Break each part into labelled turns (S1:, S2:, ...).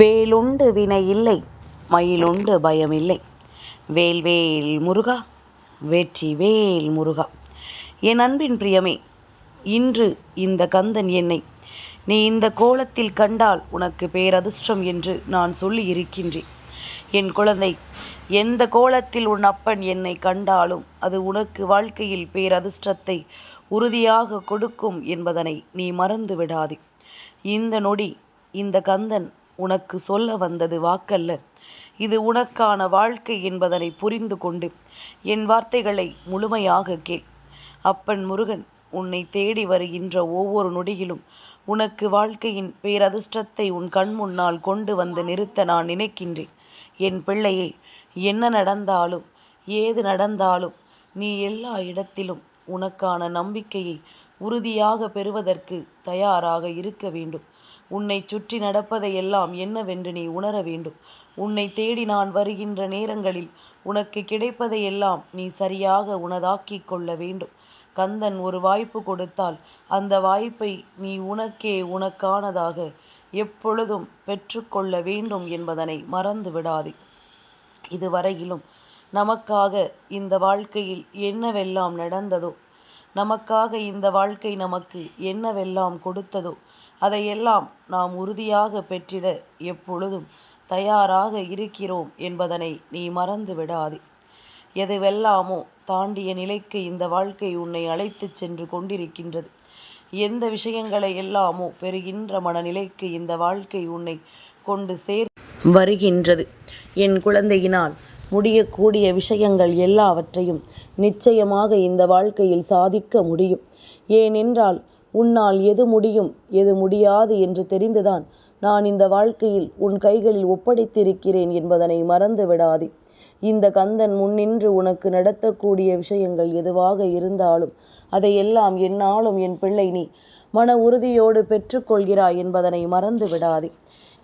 S1: வேலுண்டு வினை இல்லை மயிலுண்டு பயமில்லை. வேல் வேல் முருகா வெற்றி வேல் முருகா. என் அன்பின் பிரியமே இன்று இந்த கந்தன் என்னை நீ இந்த கோலத்தில் கண்டால் உனக்கு பேரதிர்ஷ்டம் என்று நான் சொல்லி இருக்கின்றேன். என் குழந்தை எந்த கோலத்தில் உன் அப்பன் என்னை கண்டாலும் அது உனக்கு வாழ்க்கையில் பேரதிர்ஷ்டத்தை உறுதியாக கொடுக்கும் என்பதனை நீ மறந்து விடாதே. இந்த நொடி இந்த கந்தன் உனக்கு சொல்ல வந்தது வாக்கல்ல. இது உனக்கான வாழ்க்கை என்பதனை புரிந்து கொண்டு என் வார்த்தைகளை முழுமையாக கேள். அப்பன் முருகன் உன்னை தேடி வருகின்ற ஒவ்வொரு நொடியிலும் உனக்கு வாழ்க்கையின் பேரதிர்ஷ்டத்தை உன் கண் முன்னால் கொண்டு வந்து நிறுத்த நான் நினைக்கின்றேன். என் பிள்ளையே என்ன நடந்தாலும் ஏது நடந்தாலும் நீ எல்லா இடத்திலும் உனக்கான நம்பிக்கையை உறுதியாக பெறுவதற்கு தயாராக இருக்க வேண்டும். உன்னை சுற்றி நடப்பதையெல்லாம் என்னவென்று நீ உணர வேண்டும். உன்னை தேடி நான் வருகின்ற நேரங்களில் உனக்கு கிடைப்பதையெல்லாம் நீ சரியாக உனதாக்கிக் கொள்ள வேண்டும். கந்தன் ஒரு வாய்ப்பு கொடுத்தால் அந்த வாய்ப்பை நீ உனக்கே உனக்கானதாக எப்பொழுதும் பெற்றுக்கொள்ள வேண்டும் என்பதனை மறந்து விடாதே. இதுவரையிலும் நமக்காக இந்த வாழ்க்கையில் என்னவெல்லாம் நடந்ததோ நமக்காக இந்த வாழ்க்கை நமக்கு என்னவெல்லாம் கொடுத்ததோ அதையெல்லாம் நாம் உறுதியாக பெற்றிட எப்பொழுதும் தயாராக இருக்கிறோம் என்பதனை நீ மறந்து விடாதே. எதுவெல்லாமோ தாண்டிய நிலைக்கு இந்த வாழ்க்கை உன்னை அழைத்துச் சென்று கொண்டிருக்கின்றது. எந்த விஷயங்களை எல்லாமோ பெறுகின்ற மனநிலைக்கு இந்த வாழ்க்கை உன்னை கொண்டு சேர் வருகின்றது. என் குழந்தையினால் முடியக்கூடிய விஷயங்கள் எல்லாவற்றையும் நிச்சயமாக இந்த வாழ்க்கையில் சாதிக்க முடியும். ஏனென்றால் உன்னால் எது முடியும் எது முடியாது என்று தெரிந்துதான் நான் இந்த வாழ்க்கையில் உன் கைகளில் ஒப்படைத்திருக்கிறேன் என்பதனை மறந்து விடாதே. இந்த கந்தன் முன்னின்று உனக்கு நடத்தக்கூடிய விஷயங்கள் எதுவாக இருந்தாலும் அதையெல்லாம் என்னாலும் என் பிள்ளை நீ மன உறுதியோடு பெற்றுக்கொள்கிறாய் என்பதனை மறந்து விடாதே.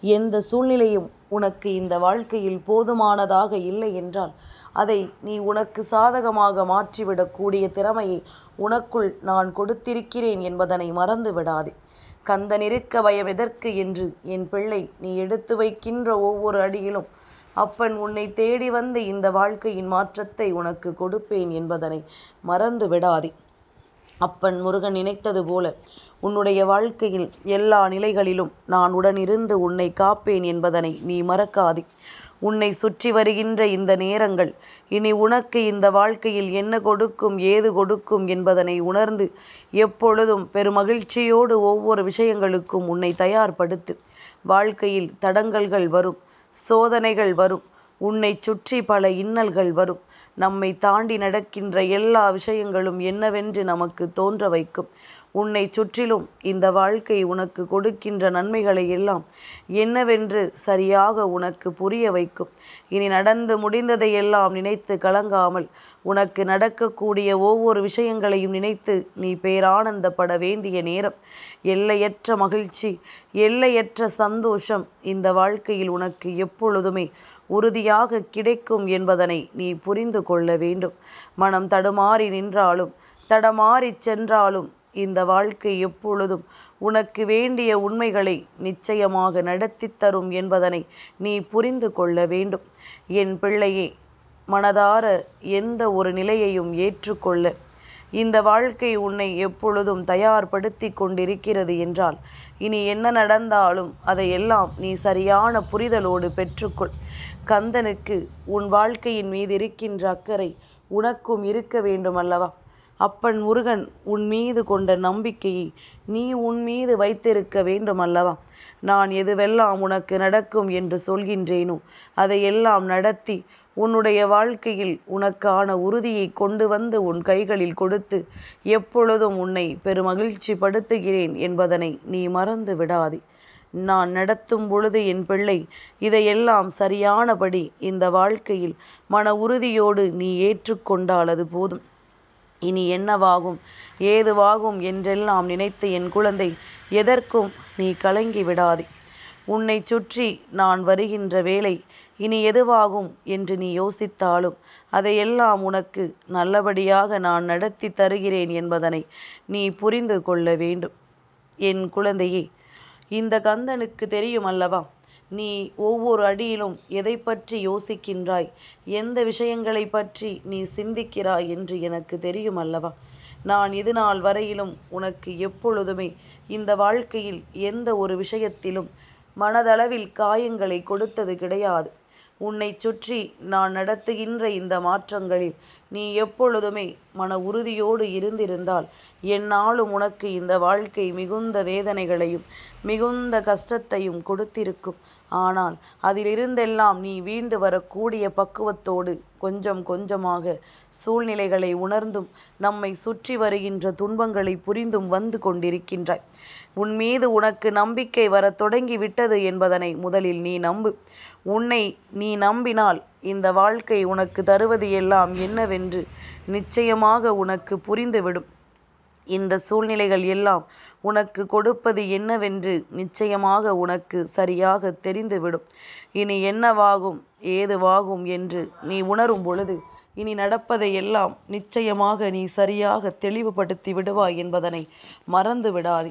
S1: எந்த சூழ்நிலையும் உனக்கு இந்த வாழ்க்கையில் போதுமானதாக இல்லை என்றால் அதை நீ உனக்கு சாதகமாக மாற்றிவிடக்கூடிய திறமையை உனக்குள் நான் கொடுத்திருக்கிறேன் என்பதனை மறந்து விடாதே. கந்தனிருக்க பயம் எதற்கு என்று என் பிள்ளை நீ எடுத்து வைக்கின்ற ஒவ்வொரு அடியிலும் அப்பன் உன்னை தேடி வந்து இந்த வாழ்க்கையின் மாற்றத்தை உனக்கு கொடுப்பேன் என்பதனை மறந்து விடாதே. அப்பன் முருகன் நினைத்தது போல உன்னுடைய வாழ்க்கையில் எல்லா நிலைகளிலும் நான் உடனிருந்து உன்னை காப்பேன் என்பதனை நீ மறக்காதே. உன்னை சுற்றி வருகின்ற இந்த நேரங்கள். இனி உனக்கு இந்த வாழ்க்கையில் என்ன கொடுக்கும் ஏது கொடுக்கும் என்பதனை உணர்ந்து எப்பொழுதும் பெருமகிழ்ச்சியோடு ஒவ்வொரு விஷயங்களுக்கும் உன்னை தயார்படுத்து. வாழ்க்கையில் தடங்கல்கள் வரும் சோதனைகள் வரும் உன்னை சுற்றி பல இன்னல்கள் வரும். நம்மை தாண்டி நடக்கின்ற எல்லா விஷயங்களும் என்னவென்று நமக்கு தோன்ற வைக்கும். உன்னை சுற்றிலும் இந்த வாழ்க்கை உனக்கு கொடுக்கின்ற நன்மைகளை எல்லாம் என்னவென்று சரியாக உனக்கு புரிய வைக்கும். இனி நடந்து முடிந்ததை எல்லாம் நினைத்து கலங்காமல் உனக்கு நடக்கக்கூடிய ஒவ்வொரு விஷயங்களையும் நினைத்து நீ பேரானந்தப்பட வேண்டிய நேரம். எல்லையற்ற மகிழ்ச்சி எல்லையற்ற சந்தோஷம் இந்த வாழ்க்கையில் உனக்கு எப்பொழுதுமே உறுதியாக கிடைக்கும் என்பதனை நீ புரிந்து கொள்ள வேண்டும். மனம் தடுமாறி நின்றாலும் தடமாறிச் சென்றாலும் இந்த வாழ்க்கை எப்பொழுதும் உனக்கு வேண்டிய உண்மைகளை நிச்சயமாக நடத்தி தரும் என்பதனை நீ புரிந்து கொள்ள வேண்டும். என் பிள்ளையே மனதார எந்த ஒரு நிலையையும் ஏற்றுக்கொள்ள. இந்த வாழ்க்கை உன்னை எப்பொழுதும் தயார்படுத்தி கொண்டிருக்கிறது என்றால் இனி என்ன நடந்தாலும் அதையெல்லாம் நீ சரியான புரிதலோடு பெற்றுக்கொள். கந்தனுக்கு உன் வாழ்க்கையின் மீது இருக்கின்ற அக்கறை உனக்கும் இருக்க வேண்டும் அல்லவா அப்பன் முருகன் உன் மீது கொண்ட நம்பிக்கையை நீ உன் மீது வைத்திருக்க வேண்டும் அல்லவா நான் எதுவெல்லாம் உனக்கு நடக்கும் என்று சொல்கின்றேனோ அதையெல்லாம் நடத்தி உன்னுடைய வாழ்க்கையில் உனக்கான உறுதியை கொண்டு வந்து உன் கைகளில் கொடுத்து எப்பொழுதும் உன்னை பெருமகிழ்ச்சி படுத்துகிறேன் என்பதனை நீ மறந்து விடாதே. நான் நடத்தும் பொழுது என் பிள்ளை இதையெல்லாம் சரியானபடி இந்த வாழ்க்கையில் மன உறுதியோடு நீ ஏற்றுக்கொண்டால் அது போதும். இனி என்னவாகும்? ஏதுவாகும் என்றெல்லாம் நினைத்து என் குழந்தை எதற்கும் நீ கலங்கி விடாதே. உன்னை சுற்றி நான் வருகின்ற வேலை இனி எதுவாகும் என்று நீ யோசித்தாலும் அதையெல்லாம் உனக்கு நல்லபடியாக நான் நடத்தி தருகிறேன் என்பதனை நீ புரிந்து கொள்ள வேண்டும் என் குழந்தையே இந்த கந்தனுக்கு தெரியும் அல்லவா? நீ ஒவ்வொரு அடியிலும் எதை பற்றி யோசிக்கின்றாய்? எந்த விஷயங்களை பற்றி நீ சிந்திக்கிறாய் என்று எனக்கு தெரியும் அல்லவா நான் இது நாள் வரையிலும் உனக்கு எப்பொழுதுமே இந்த வாழ்க்கையில் எந்த ஒரு விஷயத்திலும் மனதளவில் காயங்களை கொடுத்தது கிடையாது. உன்னை சுற்றி நான் நடத்துகின்ற இந்த மாற்றங்களில் நீ எப்பொழுதுமே மன உறுதியோடு இருந்திருந்தால் என்னாலும் உனக்கு இந்த வாழ்க்கை மிகுந்த வேதனைகளையும் மிகுந்த கஷ்டத்தையும் கொடுத்திருக்கும். ஆனால் அதிலிருந்தெல்லாம் நீ வீண்டு வரக்கூடிய பக்குவத்தோடு கொஞ்சம் கொஞ்சமாக சூழ்நிலைகளை உணர்ந்தும் நம்மை சுற்றி வருகின்ற துன்பங்களை புரிந்தும் வந்து கொண்டிருக்கின்றாய். உன் மீது உனக்கு நம்பிக்கை வரத் தொடங்கி விட்டது என்பதனை முதலில் நீ நம்பு. உன்னை நீ நம்பினால் இந்த வாழ்க்கை உனக்கு தருவது எல்லாம் என்னவென்று நிச்சயமாக உனக்கு புரிந்துவிடும். இந்த சூழ்நிலைகள் எல்லாம் உனக்கு கொடுப்பது என்னவென்று நிச்சயமாக உனக்கு சரியாக தெரிந்துவிடும். இனி என்னவாகும் ஏதுவாகும் என்று நீ உணரும் பொழுது இனி நடப்பதை எல்லாம் நிச்சயமாக நீ சரியாக தெளிவுபடுத்தி விடுவாய் என்பதனை மறந்து விடாதே.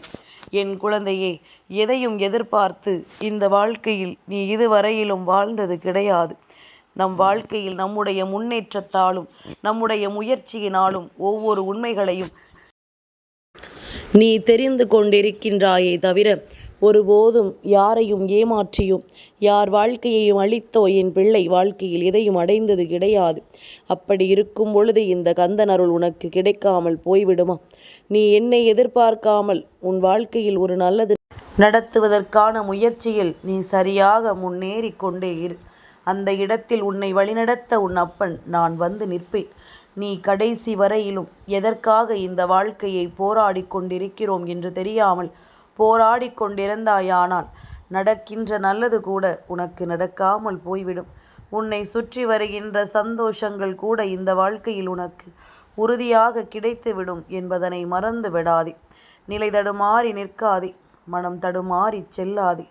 S1: என் குழந்தையே எதையும் எதிர்பார்த்து இந்த வாழ்க்கையில் நீ இதுவரையிலும் வாழ்ந்தது கிடையாது. நம் வாழ்க்கையில் நம்முடைய முன்னேற்றத்தாலும் நம்முடைய முயற்சியினாலும் ஒவ்வொரு உண்மைகளையும் நீ தெரிந்து கொண்டிருக்கின்றாயே தவிர ஒருபோதும் யாரையும் ஏமாற்றியோ யார் வாழ்க்கையையும் அழித்தோ என் பிள்ளை வாழ்க்கையில் எதையும் அடைந்தது கிடையாது. அப்படி இருக்கும் பொழுது இந்த கந்தன் அருள் உனக்கு கிடைக்காமல் போய்விடுமா? நீ என்னை எதிர்பார்க்காமல் உன் வாழ்க்கையில் ஒரு நல்லது நடத்துவதற்கான முயற்சியில் நீ சரியாக முன்னேறி கொண்டே இரு. அந்த இடத்தில் உன்னை வழிநடத்த உன் அப்பன் நான் வந்து நிற்பேன். நீ கடைசி வரையிலும் எதற்காக இந்த வாழ்க்கையை போராடி கொண்டிருக்கிறோம் என்று தெரியாமல் போராடி கொண்டிருந்தாயானால் நடக்கின்ற நல்லது கூட உனக்கு நடக்காமல் போய்விடும். உன்னை சுற்றி வருகின்ற சந்தோஷங்கள் கூட இந்த வாழ்க்கையில் உனக்கு உறுதியாக கிடைத்துவிடும் என்பதனை மறந்து விடாதே நிலை தடுமாறி நிற்காதே. மனம் தடுமாறி செல்லாதே.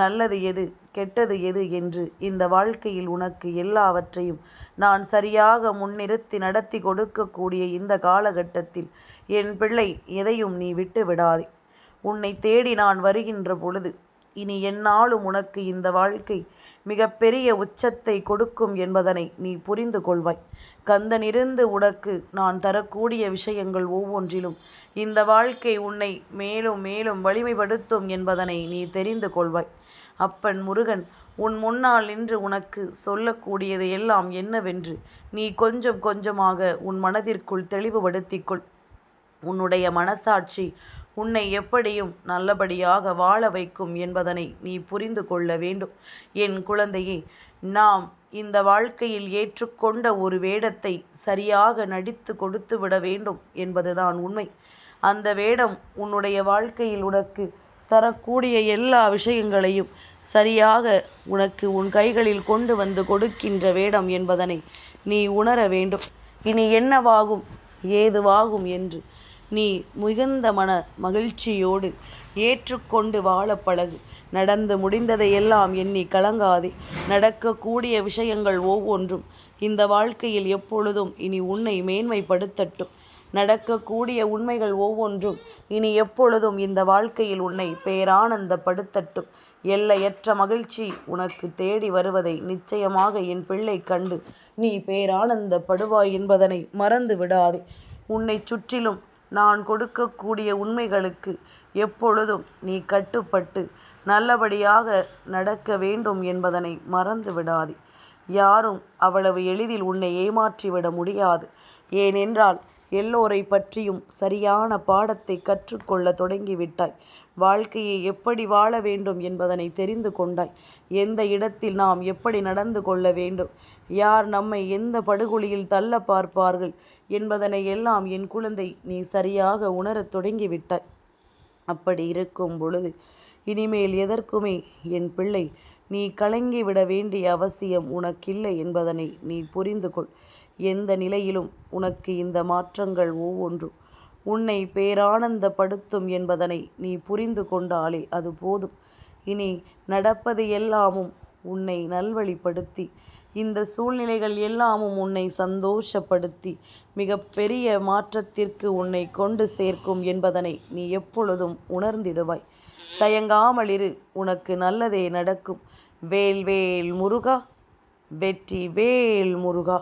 S1: நல்லது எது கெட்டது எது என்று இந்த வாழ்க்கையில் உனக்கு எல்லாவற்றையும் நான் சரியாக முன்னிறுத்தி நடத்தி கொடுக்கக்கூடிய இந்த காலகட்டத்தில் என் பிள்ளை எதையும் நீ விட்டு விடாதே. உன்னை தேடி நான் வருகின்ற பொழுது இனி என்னாலும் உனக்கு இந்த வாழ்க்கை மிகப்பெரிய உச்சத்தை கொடுக்கும் என்பதனை நீ புரிந்து கொள்வாய். கந்தனிருந்து உனக்கு நான் தரக்கூடிய விஷயங்கள் ஒவ்வொன்றிலும் இந்த வாழ்க்கை உன்னை மேலும் மேலும் வலிமைப்படுத்தும் என்பதனை நீ தெரிந்து கொள்வாய். அப்பன் முருகன் உன் முன்னால் நின்று உனக்கு சொல்லக்கூடியது எல்லாம் என்னவென்று நீ கொஞ்சம் கொஞ்சமாக உன் மனதிற்குள் தெளிவுபடுத்திக்கொள். உன்னுடைய மனசாட்சி உன்னை எப்படியும் நல்லபடியாக வாழ வைக்கும் என்பதனை நீ புரிந்து கொள்ள வேண்டும். என் குழந்தையே நாம் இந்த வாழ்க்கையில் ஏற்றுக்கொண்ட ஒரு வேடத்தை சரியாக நடித்து கொடுத்து விட வேண்டும் என்பதுதான் உண்மை. அந்த வேடம் உன்னுடைய வாழ்க்கையில் உனக்கு தரக்கூடிய எல்லா விஷயங்களையும் சரியாக உனக்கு உன் கைகளில் கொண்டு வந்து கொடுக்கின்ற வேடம் என்பதனை நீ உணர வேண்டும். இனி என்னவாகும்? ஏதுவாகும் என்று நீ மிகுந்த மன மகிழ்ச்சியோடு ஏற்றுக்கொண்டு வாழ பழகு. நடந்து முடிந்ததையெல்லாம் எண்ணி கலங்காதே. நடக்கக்கூடிய விஷயங்கள் ஒவ்வொன்றும் இந்த வாழ்க்கையில் எப்பொழுதும் இனி உன்னை மேன்மைப்படுத்தட்டும். நடக்கக்கூடிய உண்மைகள் ஒவ்வொன்றும். இனி எப்பொழுதும் இந்த வாழ்க்கையில் உன்னை பேரானந்தப்படுத்தட்டும். எல்லையற்ற மகிழ்ச்சி உனக்கு தேடி வருவதை நிச்சயமாக என் பிள்ளை கண்டு நீ பேரானந்தப்படுவாய் என்பதனை மறந்து விடாதே. உன்னை சுற்றிலும் நான் கொடுக்கக்கூடிய உண்மைகளுக்கு எப்பொழுதும் நீ கட்டுப்பட்டு நல்லபடியாக நடக்க வேண்டும் என்பதனை மறந்து விடாதே. யாரும் அவ்வளவு எளிதில் உன்னை ஏமாற்றிவிட முடியாது. ஏனென்றால் எல்லோரை பற்றியும் சரியான பாடத்தை கற்றுக்கொள்ள தொடங்கிவிட்டாய். வாழ்க்கையை எப்படி வாழ வேண்டும் என்பதனை தெரிந்து கொண்டாய். எந்த இடத்தில் நாம் எப்படி நடந்து கொள்ள வேண்டும்? யார் நம்மை எந்த படுகொலியில் தள்ள பார்ப்பார்கள் என்பதனை எல்லாம் என் குழந்தை நீ சரியாக உணரத் தொடங்கிவிட்டாய். அப்படி இருக்கும் பொழுது இனிமேல் எதற்குமே என் பிள்ளை நீ கலங்கிவிட வேண்டிய அவசியம் உனக்கில்லை என்பதனை நீ புரிந்து கொள் எந்த நிலையிலும் உனக்கு இந்த மாற்றங்கள் ஒவ்வொன்றும் உன்னை பேரானந்தப்படுத்தும் என்பதனை நீ புரிந்து கொண்டாலே அது போதும். இனி நடப்பது எல்லாமும் உன்னை நல்வழிப்படுத்தி இந்த சூழ்நிலைகள் எல்லாமும் உன்னை சந்தோஷப்படுத்தி மிக பெரிய மாற்றத்திற்கு உன்னை கொண்டு சேர்க்கும் என்பதனை நீ எப்பொழுதும் உணர்ந்திடுவாய். தயங்காமலிரு உனக்கு நல்லதே நடக்கும். வேல் வேல் முருகா வெற்றி வேல் முருகா.